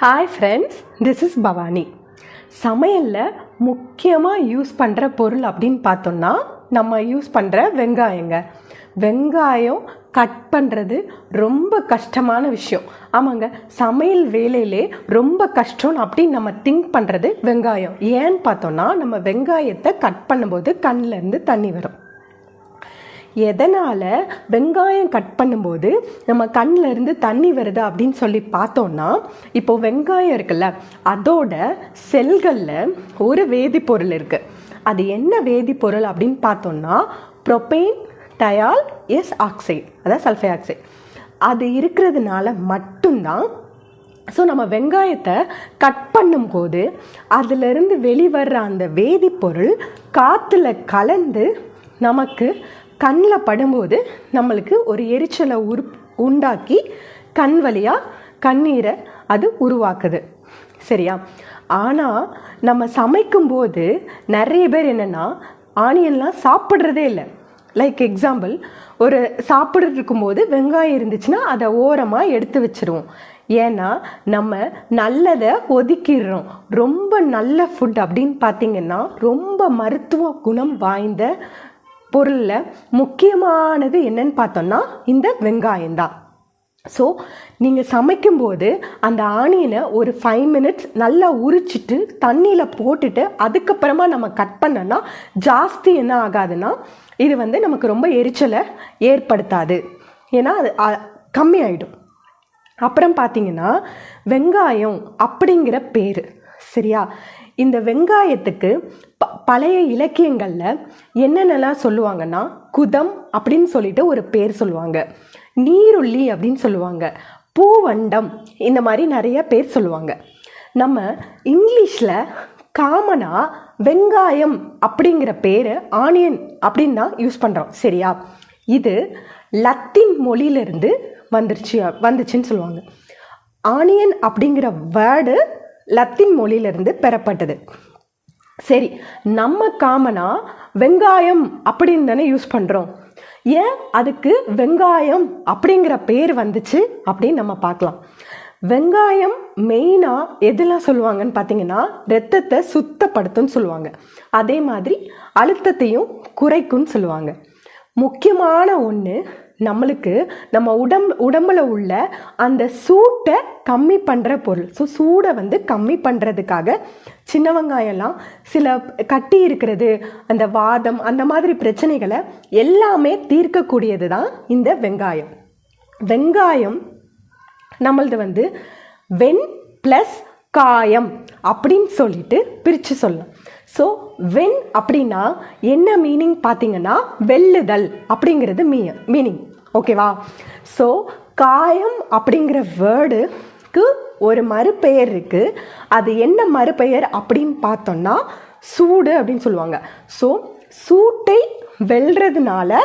Hi friends this is Bhavani சமையலில் முக்கியமாக use பண்ணுற பொருள் அப்படின்னு பார்த்தோம்னா நம்ம யூஸ் பண்ணுற வெங்காயங்க. வெங்காயம் கட் பண்ணுறது ரொம்ப கஷ்டமான விஷயம். ஆமாங்க சமையல் வேலையிலே ரொம்ப கஷ்டம் அப்படின்னு நம்ம திங்க் பண்ணுறது வெங்காயம். ஏன்னு பார்த்தோம்னா நம்ம வெங்காயத்தை கட் பண்ணும்போது கண்ணிலேருந்து தண்ணி வரும். எதனால் வெங்காயம் கட் பண்ணும்போது நம்ம கண்ணில் இருந்து தண்ணி வருது அப்படின்னு சொல்லி பார்த்தோன்னா இப்போ வெங்காயம் இருக்குல்ல அதோட செல்களில் ஒரு வேதிப்பொருள் இருக்குது அது என்ன வேதிப்பொருள் அப்படின்னு பார்த்தோன்னா ப்ரொபெயின் டயால் எஸ் ஆக்சைடு அதாவது சல்ஃபை ஆக்சைடு அது இருக்கிறதுனால மட்டும்தான். ஸோ நம்ம வெங்காயத்தை கட் பண்ணும்போது அதிலிருந்து வெளிவர்ற அந்த வேதிப்பொருள் காற்றுல கலந்து நமக்கு கண்ணில் படும்போது நம்மளுக்கு ஒரு எரிச்சலை உரு உண்டாக்கி கண் வழியாக கண்ணீரை அது உருவாக்குது. சரியா? ஆனால் நம்ம சமைக்கும்போது நிறைய பேர் என்னென்னா ஆனியன்லாம் சாப்பிட்றதே இல்லை. லைக் எக்ஸாம்பிள் ஒரு சாப்பிட்றது இருக்கும்போது வெங்காயம் இருந்துச்சுன்னா அதை ஓரமாக எடுத்து வச்சுருவோம். ஏன்னா நம்ம நல்லதை ஒதுக்கிடுறோம். ரொம்ப நல்ல ஃபுட் அப்படின்னு பார்த்தீங்கன்னா ரொம்ப மருத்துவ குணம் வாய்ந்த பொருளில் முக்கியமானது என்னன்னு பார்த்தோம்னா இந்த வெங்காயம் தான் ஸோ நீங்கள் சமைக்கும்போது அந்த ஆனியனை ஒரு ஃபைவ் மினிட்ஸ் நல்லா உரிச்சிட்டு தண்ணியில் போட்டுட்டு அதுக்கப்புறமா நம்ம கட் பண்ணோன்னா ஜாஸ்தி என்ன ஆகாதுன்னா இது வந்து நமக்கு ரொம்ப எரிச்சலை ஏற்படுத்தாது. ஏன்னா அது கம்மி ஆகிடும் அப்புறம் பார்த்தீங்கன்னா வெங்காயம் அப்படிங்கிற பேர். சரியா? இந்த வெங்காயத்துக்கு ப பழைய இலக்கியங்களில் என்னென்னலாம் சொல்லுவாங்கன்னா குதம் அப்படின்னு சொல்லிட்டு ஒரு பேர் சொல்லுவாங்க. நீருள்ளி அப்படின்னு சொல்லுவாங்க. பூவண்டம் இந்த மாதிரி நிறைய பேர் சொல்லுவாங்க. நம்ம இங்கிலீஷில் காமனாக வெங்காயம் அப்படிங்கிற பேர் ஆனியன் அப்படின்னு தான் யூஸ் பண்ணுறோம் சரியா? இது லத்தீன் மொழியிலிருந்து வந்துருச்சு வந்துச்சுன்னு சொல்லுவாங்க. ஆனியன் அப்படிங்கிற வேர்டு லத்தீன் மொழியிலிருந்து பெறப்பட்டது. சரி நம்ம காமனாக வெங்காயம் அப்படின்னு தானே யூஸ் பண்ணுறோம் ஏன் அதுக்கு வெங்காயம் அப்படிங்கிற பேர் வந்துச்சு அப்படின்னு நம்ம பார்க்கலாம். வெங்காயம் மெயினாக எதெல்லாம் சொல்லுவாங்கன்னு பார்த்தீங்கன்னா ரத்தத்தை சுத்தப்படுத்தும்னு சொல்லுவாங்க. அதே மாதிரி அழுத்தத்தையும் குறைக்கும்னு சொல்லுவாங்க. முக்கியமான ஒன்று நம்மளுக்கு நம்ம உடம்பு உடம்புல உள்ள அந்த சூட்டை கம்மி பண்ணுற பொருள். ஸோ சூடை வந்து கம்மி பண்ணுறதுக்காக சின்ன வெங்காயம்லாம் சில கட்டி இருக்கிறது அந்த வாதம் அந்த மாதிரி பிரச்சனைகளை எல்லாமே தீர்க்கக்கூடியது தான் இந்த வெங்காயம். வெங்காயம் நம்மளது வந்து வெண் ப்ளஸ் காயம் அப்படின்னு சொல்லிட்டு பிரித்து சொல்லலாம் ஸோ வென் அப்படின்னா என்ன மீனிங் பார்த்தீங்கன்னா வெல்லுதல் அப்படிங்கிறது மீ மீனிங் ஓகேவா ஸோ காயம் அப்படிங்கிற வேர்டுக்கு ஒரு மறுபெயர் இருக்குது அது என்ன மறுபெயர் அப்படின்னு பார்த்தோம்னா சூடு அப்படின்னு சொல்லுவாங்க. ஸோ சூட்டை வெல்றதுனால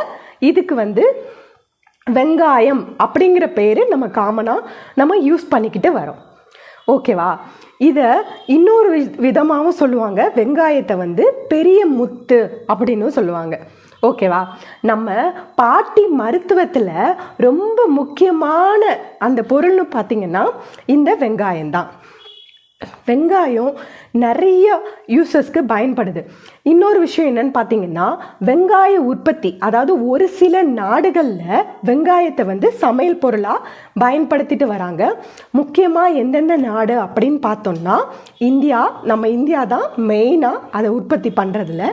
இதுக்கு வந்து வெங்காயம் அப்படிங்கிற பேர் நம்ம காமனாக நம்ம யூஸ் பண்ணிக்கிட்டு வரோம். ஓகேவா இதை இன்னொரு வி விதமாகவும் சொல்லுவாங்க. வெங்காயத்தை வந்து பெரிய முத்து அப்படின்னு சொல்லுவாங்க. ஓகேவா நம்ம பாட்டி மருத்துவத்தில் ரொம்ப முக்கியமான அந்த பொருள்னு பார்த்திங்கன்னா இந்த வெங்காயம் தான் வெங்காயம் நிறைய யூசஸ்க்கு பயன்படுது. இன்னொரு விஷயம் என்னன்னு பார்த்தீங்கன்னா வெங்காய உற்பத்தி அதாவது ஒரு சில நாடுகளில் வெங்காயத்தை வந்து சமையல் பொருளாக பயன்படுத்திட்டு வராங்க. முக்கியமாக எந்தெந்த நாடு அப்படின்னு பார்த்தோம்னா இந்தியா நம்ம இந்தியா தான் மெயினாக அதை உற்பத்தி பண்ணுறதுல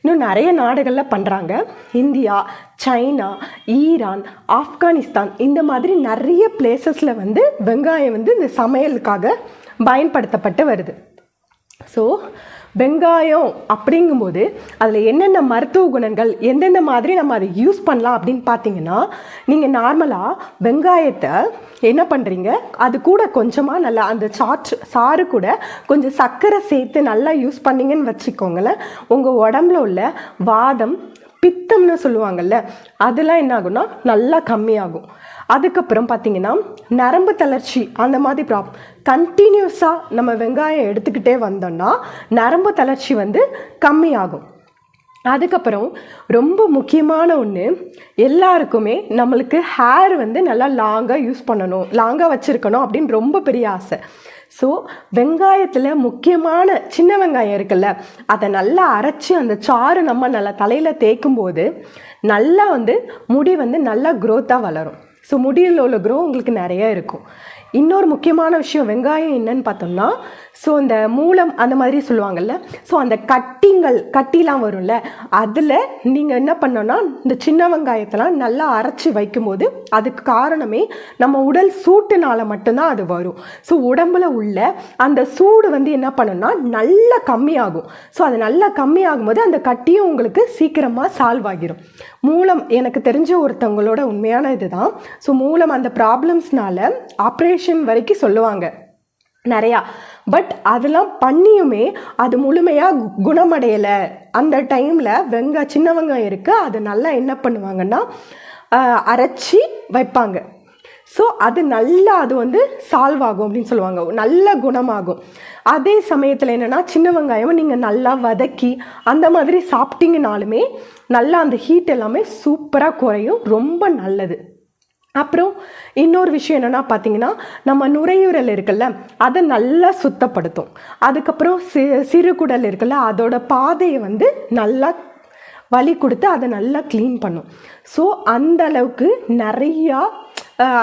இன்னும் நிறைய நாடுகளில் பண்ணுறாங்க இந்தியா சைனா ஈரான் ஆப்கானிஸ்தான் இந்த மாதிரி நிறைய பிளேசஸில் வந்து வெங்காயம் வந்து இந்த சமையலுக்காக பயன்படுத்தப்பட்டு வருது. ஸோ வெங்காயம் அப்படிங்கும்போது அதில் என்னென்ன மருத்துவ குணங்கள் எந்தெந்த மாதிரி நம்ம அதை யூஸ் பண்ணலாம் அப்படின்னு பார்த்தீங்கன்னா நீங்கள் நார்மலாக வெங்காயத்தை என்ன பண்ணுறீங்க அது கூட கொஞ்சமாக நல்லா அந்த சாற்று சாறு கூட கொஞ்சம் சர்க்கரை சேர்த்து நல்லா யூஸ் பண்ணிங்கன்னு வச்சுக்கோங்களேன். உங்கள் உடம்புல உள்ள வாதம் பித்தம்னு சொல்லுவாங்கல்ல அதெல்லாம் என்ன ஆகும்னா நல்லா கம்மியாகும். அதுக்கப்புறம் பார்த்தீங்கன்னா நரம்பு தளர்ச்சி அந்த மாதிரி ப்ராப் கண்டினியூஸாக நம்ம வெங்காயம் எடுத்துக்கிட்டே வந்தோம்னா நரம்பு தளர்ச்சி வந்து கம்மியாகும். அதுக்கப்புறம் ரொம்ப முக்கியமான ஒன்று எல்லாருக்குமே நம்மளுக்கு ஹேர் வந்து நல்லா லாங்காக யூஸ் பண்ணணும் லாங்காக வச்சுருக்கணும் அப்படின்னு ரொம்ப பெரிய ஆசை. ஸோ வெங்காயத்தில் முக்கியமான சின்ன வெங்காயம் இருக்குல்ல அதை நல்லா அரைச்சி அந்த சாறு நம்ம நல்லா தலையில் தேய்க்கும் போது நல்லா வந்து முடி வந்து நல்லா க்ரோத்தாக வளரும். ஸோ முடியில் உள்ள க்ரோ உங்களுக்கு நிறைய இருக்கும். இன்னொரு முக்கியமான விஷயம் வெங்காயம் என்னன்னு பார்த்தோம்னா ஸோ இந்த மூலம் அந்த மாதிரி சொல்லுவாங்கல்ல. ஸோ அந்த கட்டிங்கள் கட்டிலாம் வரும்ல. அதில் நீங்கள் என்ன பண்ணோன்னா இந்த சின்ன வெங்காயத்தெல்லாம் நல்லா அரைச்சி வைக்கும்போது அதுக்கு காரணமே நம்ம உடல் சூட்டுனால மட்டும்தான் அது வரும். ஸோ உடம்புல உள்ள அந்த சூடு வந்து என்ன பண்ணுன்னா நல்லா கம்மியாகும். ஸோ அது நல்லா கம்மியாகும்போது அந்த கட்டியும் உங்களுக்கு சீக்கிரமாக சால்வ் ஆகிரும். மூலம் எனக்கு தெரிஞ்ச ஒருத்தவங்களோட உண்மையான இதுதான். ஸோ மூலம் அந்த ப்ராப்ளம்ஸ்னால ஆப்ரேஷன் வரைக்கும் சொல்லுவாங்க. நிறையா. பட் அதெல்லாம் பண்ணியுமே அது முழுமையாக குணமடையலை. அந்த டைமில் வெங்க சின்ன வெங்காயம் இருக்குது அது நல்லா என்ன பண்ணுவாங்கன்னா அரைச்சி வைப்பாங்க. ஸோ அது நல்லா அது வந்து சால்வ் ஆகும் அப்படின்னு சொல்லுவாங்க. நல்ல குணமாகும். அதே சமயத்தில் என்னென்னா சின்ன வெங்காயம் நீங்கள் நல்லா வதக்கி அந்த மாதிரி சாப்பிட்டீங்கனாலுமே நல்லா அந்த ஹீட் எல்லாமே சூப்பராக குறையும். ரொம்ப நல்லது. அப்புறம் இன்னொரு விஷயம் என்னென்னா பார்த்தீங்கன்னா நம்ம நுரையீரல் இருக்குல்ல அதை நல்லா சுத்தப்படுத்தும். அதுக்கப்புறம் சி சிறுகுடல் இருக்குல்ல அதோட பாதையை வந்து நல்லா வலி கொடுத்து அதை நல்லா க்ளீன் பண்ணும். ஸோ அந்த அளவுக்கு நிறையா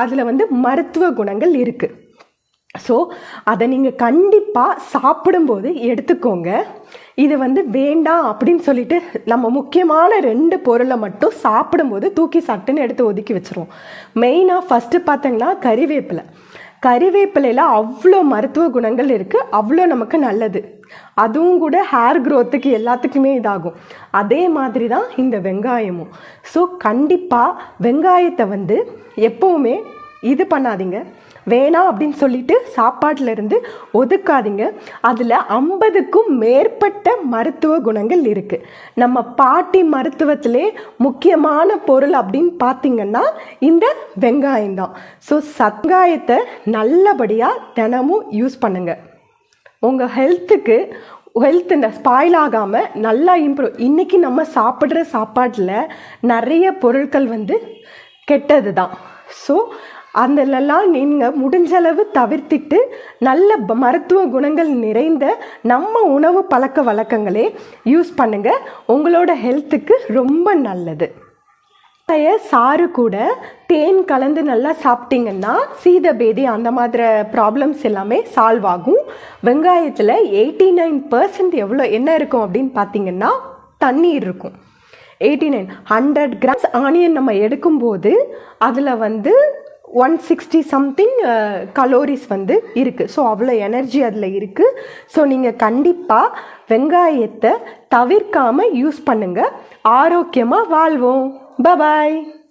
அதில் வந்து மருத்துவ குணங்கள் இருக்குது ஸோ அதை நீங்கள் கண்டிப்பாக சாப்பிடும்போது எடுத்துக்கோங்க. இது வந்து வேண்டாம் அப்படின்னு சொல்லிட்டு நம்ம முக்கியமான ரெண்டு பொருளை மட்டும் சாப்பிடும்போது தூக்கி சட்டுன்னு எடுத்து ஒதுக்கி வச்சுருவோம். மெயினாக ஃபஸ்ட்டு பார்த்தீங்கன்னா கறிவேப்பிலை. கறிவேப்பிலையில் அவ்வளோ மருத்துவ குணங்கள் இருக்குது அவ்வளோ நமக்கு நல்லது. அதுவும் கூட ஹேர் க்ரோத்துக்கு எல்லாத்துக்குமே இதாகும். அதே மாதிரி தான் இந்த வெங்காயமும். ஸோ கண்டிப்பாக வெங்காயத்தை வந்து எப்போவுமே இது பண்ணாதீங்க. வேணாம் அப்படின்னு சொல்லிட்டு சாப்பாட்டில் இருந்து ஒதுக்காதீங்க. அதில் ஐம்பதுக்கும் மேற்பட்ட மருத்துவ குணங்கள் இருக்குது நம்ம பாட்டி மருத்துவத்திலே முக்கியமான பொருள் அப்படின்னு பார்த்தீங்கன்னா இந்த வெங்காயம் தான் ஸோ சங்காயத்தை நல்லபடியாக தினமும் யூஸ் பண்ணுங்கள் உங்கள் ஹெல்த்துக்கு ஹெல்த் இந்த ஸ்பாயில் ஆகாமல் நல்லா இம்ப்ரூவ் இன்றைக்கி நம்ம சாப்பிட்ற சாப்பாட்டில் நிறைய பொருட்கள் வந்து கெட்டது தான் ஸோ அதிலெல்லாம் நீங்கள் முடிஞ்சளவு தவிர்த்திட்டு நல்ல மருத்துவ குணங்கள் நிறைந்த நம்ம உணவு பழக்க வழக்கங்களே யூஸ் பண்ணுங்கள் உங்களோட ஹெல்த்துக்கு ரொம்ப நல்லது. சாறு கூட தேன் கலந்து நல்லா சாப்பிட்டீங்கன்னா சீதபேதி அந்த மாதிரி ப்ராப்ளம்ஸ் எல்லாமே சால்வ் ஆகும். வெங்காயத்தில் எயிட்டி நைன் பர்சன்ட் எவ்வளோ என்ன இருக்கும் அப்படின்னு பார்த்தீங்கன்னா தண்ணீர் இருக்கும். Eighty nine hundred grams onion நம்ம எடுக்கும்போது அதில் வந்து ஒன் சிக்ஸ்டி சம்திங் கலோரிஸ் வந்து இருக்குது ஸோ அவ்வளோ எனர்ஜி அதில் இருக்குது ஸோ நீங்கள் கண்டிப்பாக வெங்காயத்தை தவிர்க்காமல் யூஸ் பண்ணுங்கள் ஆரோக்கியமாக வாழ்வோம். பபாய்